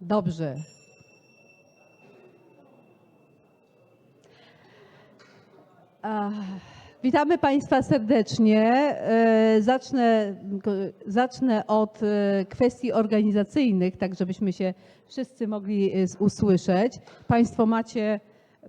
Dobrze. Witamy Państwa serdecznie. E, Zacznę, zacznę od e, kwestii organizacyjnych, tak żebyśmy się wszyscy mogli e, usłyszeć. Państwo macie,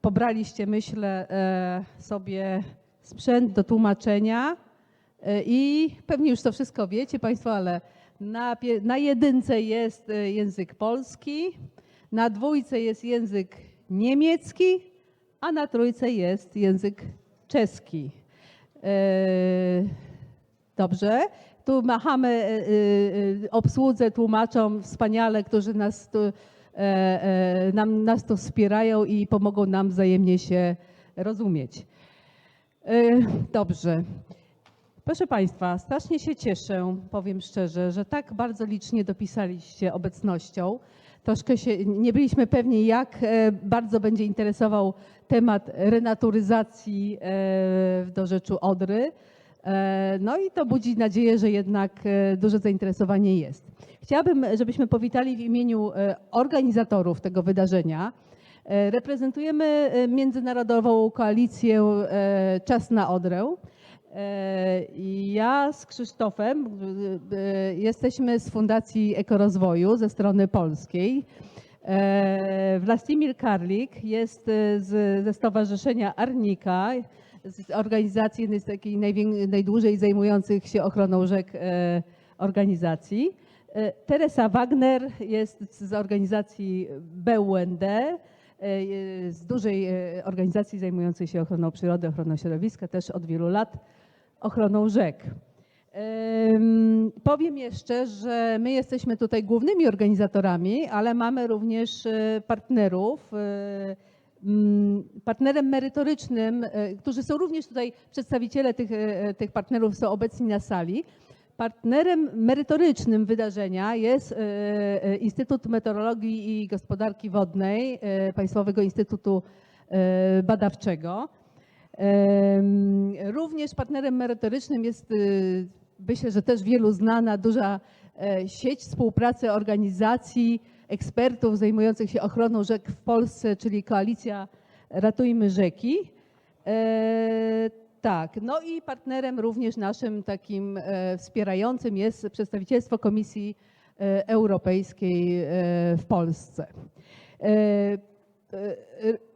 pobraliście, myślę, sobie sprzęt do tłumaczenia i pewnie już to wszystko wiecie Państwo, ale na, na jedynce jest e, język polski, na dwójce jest język niemiecki, a na trójce jest język czeski. E, Dobrze. Tu machamy e, obsłudze, tłumaczom wspaniale, którzy nas tu, nam, nas tu wspierają i pomogą nam wzajemnie się rozumieć. Dobrze. Proszę Państwa, strasznie się cieszę, powiem szczerze, że tak bardzo licznie dopisaliście obecnością. Troszkę się nie byliśmy pewni, jak e, bardzo będzie interesował temat renaturyzacji e, w dorzeczu Odry. E, No i to budzi nadzieję, że jednak duże zainteresowanie jest. Chciałabym, żebyśmy powitali w imieniu organizatorów tego wydarzenia. Reprezentujemy Międzynarodową Koalicję Czas na Odrę. Ja z Krzysztofem e, e, jesteśmy z Fundacji Ekorozwoju ze strony polskiej. E, Wlastimir Karlik jest z, ze Stowarzyszenia Arnika, z organizacji jednej z takich najdłużej zajmujących się ochroną rzek organizacji. Teresa Wagner jest z organizacji BUND, z dużej organizacji zajmującej się ochroną przyrody, ochroną środowiska, też od wielu lat ochroną rzek. Em, Powiem jeszcze, że my jesteśmy tutaj głównymi organizatorami, ale mamy również e, partnerów. e, Partnerem merytorycznym, e, którzy są również tutaj, przedstawiciele tych, tych partnerów są obecni na sali. Partnerem merytorycznym wydarzenia jest Instytut Meteorologii i Gospodarki Wodnej Państwowego Instytutu Badawczego. Również partnerem merytorycznym jest, y, myślę, że też wielu znana duża e, sieć współpracy organizacji ekspertów zajmujących się ochroną rzek w Polsce, czyli Koalicja Ratujmy Rzeki. E, Tak, no i partnerem również naszym takim e, wspierającym jest przedstawicielstwo Komisji Europejskiej w Polsce.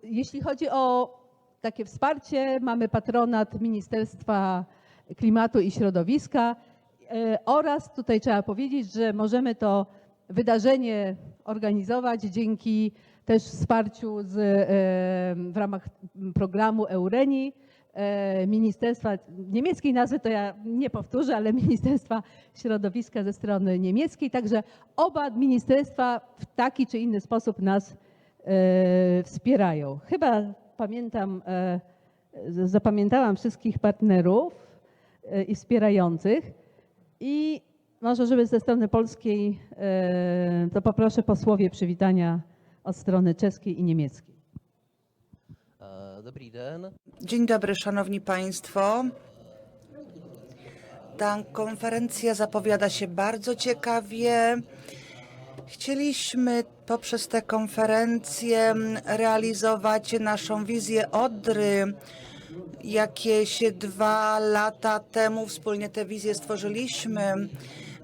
Jeśli chodzi o takie wsparcie, mamy patronat Ministerstwa Klimatu i Środowiska e, oraz tutaj trzeba powiedzieć, że możemy to wydarzenie organizować dzięki też wsparciu z, e, w ramach programu Eureni e, Ministerstwa niemieckiej nazwy, to ja nie powtórzę, ale Ministerstwa Środowiska ze strony niemieckiej. Także oba ministerstwa w taki czy inny sposób nas wspierają. Chyba pamiętam, e, zapamiętałam wszystkich partnerów e, i wspierających i może, żeby ze strony polskiej, e, to poproszę posłowie przywitania od strony czeskiej i niemieckiej. Dzień dobry, Szanowni Państwo. Ta konferencja zapowiada się bardzo ciekawie. Chcieliśmy poprzez tę konferencję realizować naszą wizję Odry. Jakieś dwa lata temu wspólnie tę wizję stworzyliśmy.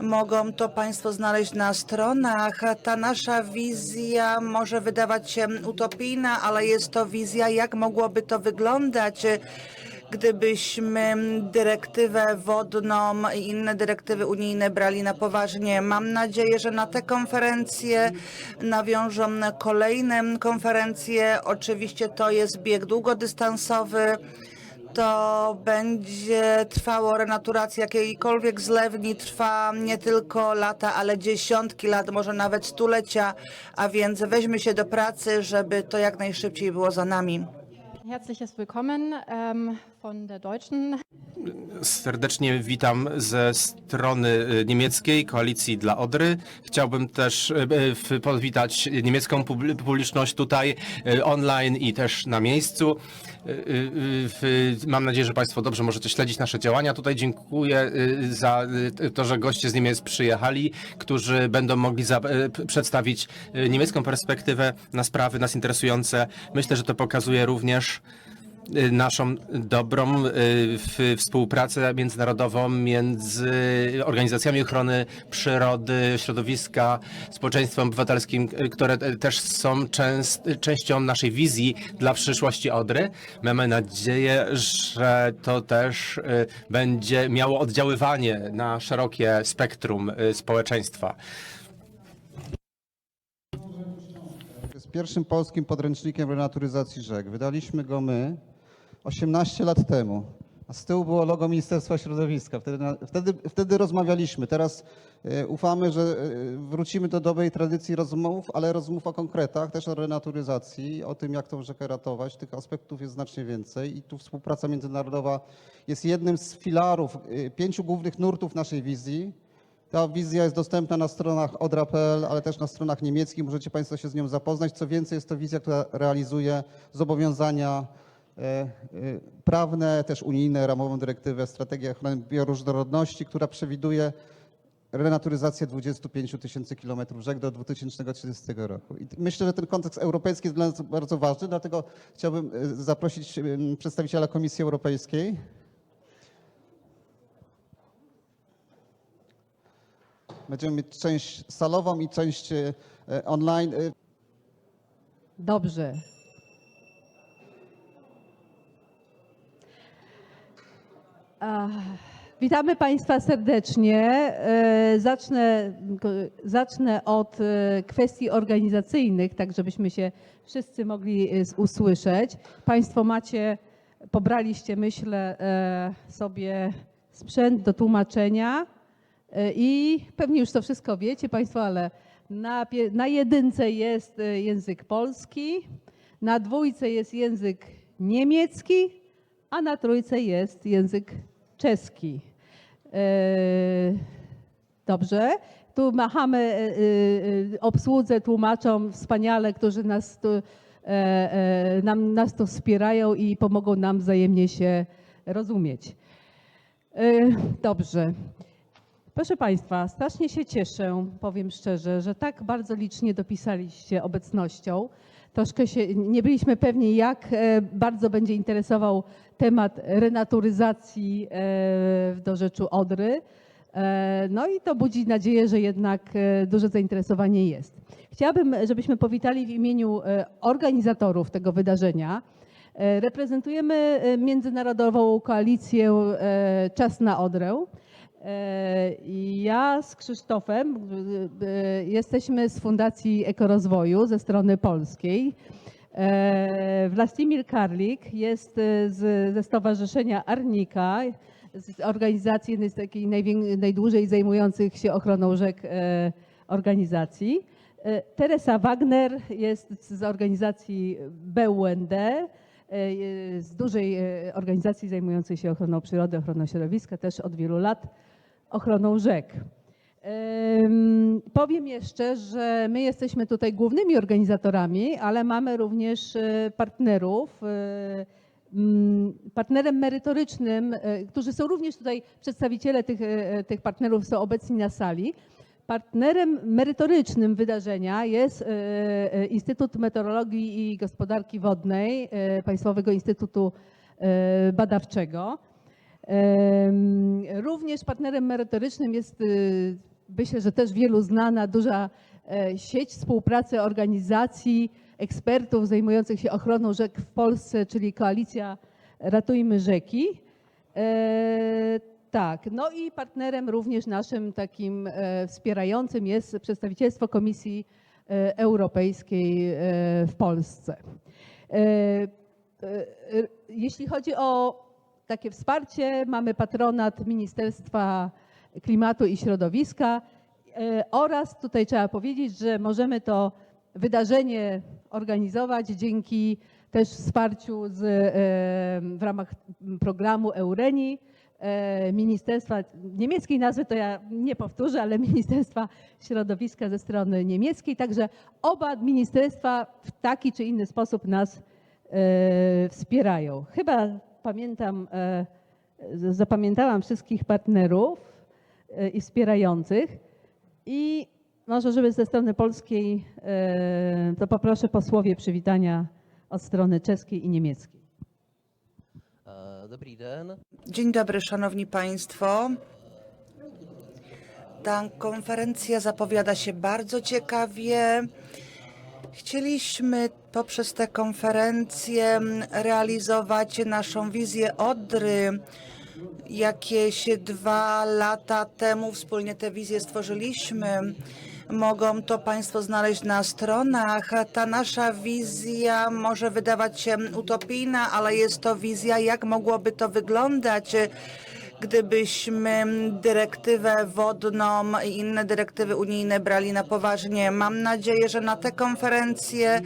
Mogą to Państwo znaleźć na stronach. Ta nasza wizja może wydawać się utopijna, ale jest to wizja, jak mogłoby to wyglądać, gdybyśmy dyrektywę wodną i inne dyrektywy unijne brali na poważnie. Mam nadzieję, że na tę konferencję nawiążą kolejne konferencje. Oczywiście to jest bieg długodystansowy to będzie trwało renaturacja jakiejkolwiek zlewni, trwa nie tylko lata, ale dziesiątki lat, może nawet stulecia, a więc weźmy się do pracy, żeby to jak najszybciej było za nami. Herzliches Willkommen ähm, von der deutschen Serdecznie witam ze strony y, niemieckiej Koalicji dla Odry. Chciałbym też y, y, powitać niemiecką publi- publiczność tutaj online i też na miejscu. Y, y, w- Mam nadzieję, że Państwo dobrze możecie śledzić nasze działania. Tutaj dziękuję y, za y, to, że goście z Niemiec przyjechali, którzy będą mogli y, przedstawić y, niemiecką perspektywę na sprawy nas interesujące. Myślę, że to pokazuje również y, naszą dobrą y, współpracę międzynarodową między organizacjami ochrony przyrody, środowiska, społeczeństwem obywatelskim, y, które y, też są częst, częścią naszej wizji dla przyszłości Odry. Mamy nadzieję, że to też y, będzie miało oddziaływanie na szerokie spektrum y, społeczeństwa. Jest pierwszym polskim podręcznikiem renaturyzacji rzek. Wydaliśmy go my 18 lat temu. A z tyłu było logo Ministerstwa Środowiska. Wtedy, wtedy, wtedy rozmawialiśmy. Teraz e, ufamy, że e, wrócimy do dobrej tradycji rozmów, ale rozmów o konkretach, też o renaturyzacji, o tym, jak tą rzekę ratować. Tych aspektów jest znacznie więcej i tu współpraca międzynarodowa jest jednym z filarów, e, pięciu głównych nurtów naszej wizji. Ta wizja jest dostępna na stronach odra.pl, ale też na stronach niemieckich. Możecie Państwo się z nią zapoznać. Co więcej, jest to wizja, która realizuje zobowiązania prawne, też unijne, ramową dyrektywę, strategię ochrony bioróżnorodności, która przewiduje renaturyzację 25 000 tysięcy kilometrów rzek do 2030 roku. I myślę, że ten kontekst europejski jest dla nas bardzo ważny, dlatego chciałbym e, zaprosić e, przedstawiciela Komisji Europejskiej. Będziemy mieć część salową i część e, online. E, Dobrze. Witamy Państwa serdecznie. E, Zacznę, zacznę od e, kwestii organizacyjnych, tak żebyśmy się wszyscy mogli e, usłyszeć. Państwo macie, pobraliście, myślę, sobie sprzęt do tłumaczenia i pewnie już to wszystko wiecie Państwo, ale na, na jedynce jest język polski, na dwójce jest język niemiecki, a na trójce jest język czeski. E, Dobrze. Tu machamy e, e, obsłudze, tłumaczom wspaniale, którzy nas tu, nam, nas tu wspierają i pomogą nam wzajemnie się rozumieć. Dobrze. Proszę Państwa, strasznie się cieszę, powiem szczerze, że tak bardzo licznie dopisaliście obecnością. Troszkę się nie byliśmy pewni, jak e, bardzo będzie interesował temat renaturyzacji e, w dorzeczu Odry. E, No i to budzi nadzieję, że jednak duże zainteresowanie jest. Chciałabym, żebyśmy powitali w imieniu organizatorów tego wydarzenia. Reprezentujemy międzynarodową koalicję Czas na Odrę. E, Ja z Krzysztofem e, e, jesteśmy z Fundacji Ekorozwoju ze strony polskiej. Wlastimir Karlik jest z, ze Stowarzyszenia Arnika, z organizacji jednej z takich najdłużej zajmujących się ochroną rzek organizacji. Teresa Wagner jest z organizacji BUND, z dużej organizacji zajmującej się ochroną przyrody, ochroną środowiska, też od wielu lat ochroną rzek. Powiem jeszcze, że my jesteśmy tutaj głównymi organizatorami, ale mamy również e, partnerów. e, Partnerem merytorycznym, e, którzy są również tutaj, przedstawiciele tych, tych partnerów są obecni na sali. Partnerem merytorycznym wydarzenia jest Instytut Meteorologii i Gospodarki Wodnej Państwowego Instytutu Badawczego. Również partnerem merytorycznym jest, y, myślę, że też wielu znana duża e, sieć współpracy organizacji ekspertów zajmujących się ochroną rzek w Polsce, czyli Koalicja Ratujmy Rzeki. E, Tak, no i partnerem również naszym takim e, wspierającym jest przedstawicielstwo Komisji Europejskiej w Polsce. Jeśli chodzi o takie wsparcie, mamy patronat Ministerstwa Klimatu i Środowiska e, oraz tutaj trzeba powiedzieć, że możemy to wydarzenie organizować dzięki też wsparciu z, e, w ramach programu Eureni e, Ministerstwa niemieckiej nazwy, to ja nie powtórzę, ale Ministerstwa Środowiska ze strony niemieckiej. Także oba ministerstwa w taki czy inny sposób nas wspierają. Chyba pamiętam, e, zapamiętałam wszystkich partnerów e, i wspierających i może, żeby ze strony polskiej, e, to poproszę posłowie przywitania od strony czeskiej i niemieckiej. Dzień dobry, szanowni państwo. Ta konferencja zapowiada się bardzo ciekawie. Chcieliśmy poprzez tę konferencję realizować naszą wizję Odry. Jakieś dwa lata temu wspólnie tę wizję stworzyliśmy. Mogą to Państwo znaleźć na stronach. Ta nasza wizja może wydawać się utopijna, ale jest to wizja, jak mogłoby to wyglądać, gdybyśmy dyrektywę wodną i inne dyrektywy unijne brali na poważnie. Mam nadzieję, że na tę konferencję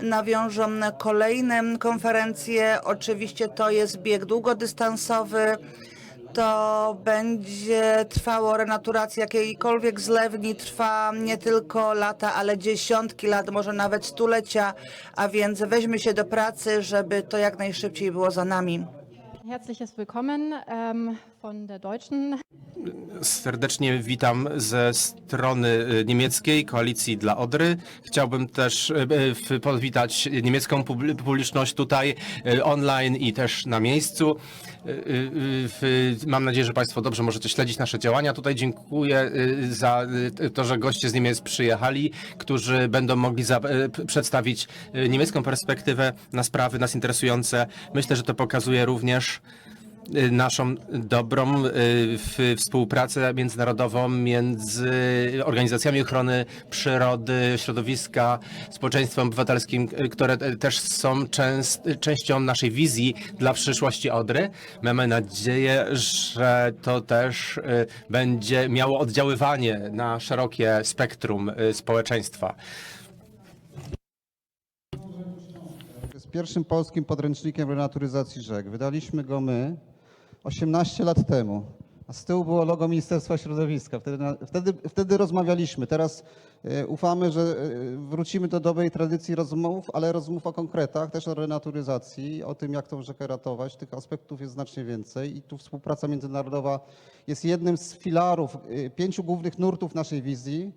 nawiążą kolejne konferencje. Oczywiście to jest bieg długodystansowy to będzie trwało renaturacja jakiejkolwiek zlewni, trwa nie tylko lata, ale dziesiątki lat, może nawet stulecia, a więc weźmy się do pracy, żeby to jak najszybciej było za nami. Herzliches Willkommen ähm, von der deutschen Serdecznie witam ze strony y, niemieckiej Koalicji dla Odry. Chciałbym też y, y, powitać niemiecką publi- publiczność tutaj online i też na miejscu. Y, y, y, Mam nadzieję, że Państwo dobrze możecie śledzić nasze działania. Tutaj dziękuję za to, że goście z Niemiec przyjechali, którzy będą mogli przedstawić niemiecką perspektywę na sprawy nas interesujące. Myślę, że to pokazuje również naszą dobrą y, współpracę międzynarodową między organizacjami ochrony przyrody, środowiska, społeczeństwem obywatelskim, y, które y, też są częst, częścią naszej wizji dla przyszłości Odry. Mamy nadzieję, że to też y, będzie miało oddziaływanie na szerokie spektrum y, społeczeństwa. Jest pierwszym polskim podręcznikiem renaturyzacji rzek. Wydaliśmy go my 18 lat temu. A z tyłu było logo Ministerstwa Środowiska. Wtedy, wtedy, wtedy rozmawialiśmy. Teraz e, ufamy, że e, wrócimy do dobrej tradycji rozmów, ale rozmów o konkretach, też o renaturyzacji, o tym, jak tą rzekę ratować. Tych aspektów jest znacznie więcej i tu współpraca międzynarodowa jest jednym z filarów, e, pięciu głównych nurtów naszej wizji.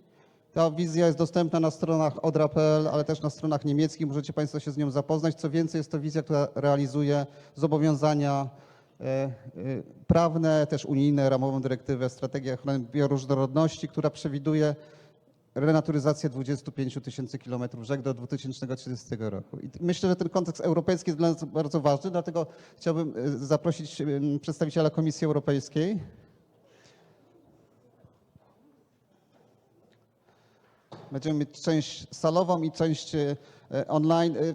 Ta wizja jest dostępna na stronach odra.pl, ale też na stronach niemieckich. Możecie Państwo się z nią zapoznać. Co więcej, jest to wizja, która realizuje zobowiązania prawne, też unijne, ramową dyrektywę, strategię ochrony bioróżnorodności, która przewiduje renaturyzację 25 000 tysięcy kilometrów rzek do 2030 roku. I myślę, że ten kontekst europejski jest dla nas bardzo ważny, dlatego chciałbym e, zaprosić e, przedstawiciela Komisji Europejskiej. Będziemy mieć część salową i część e, online. E,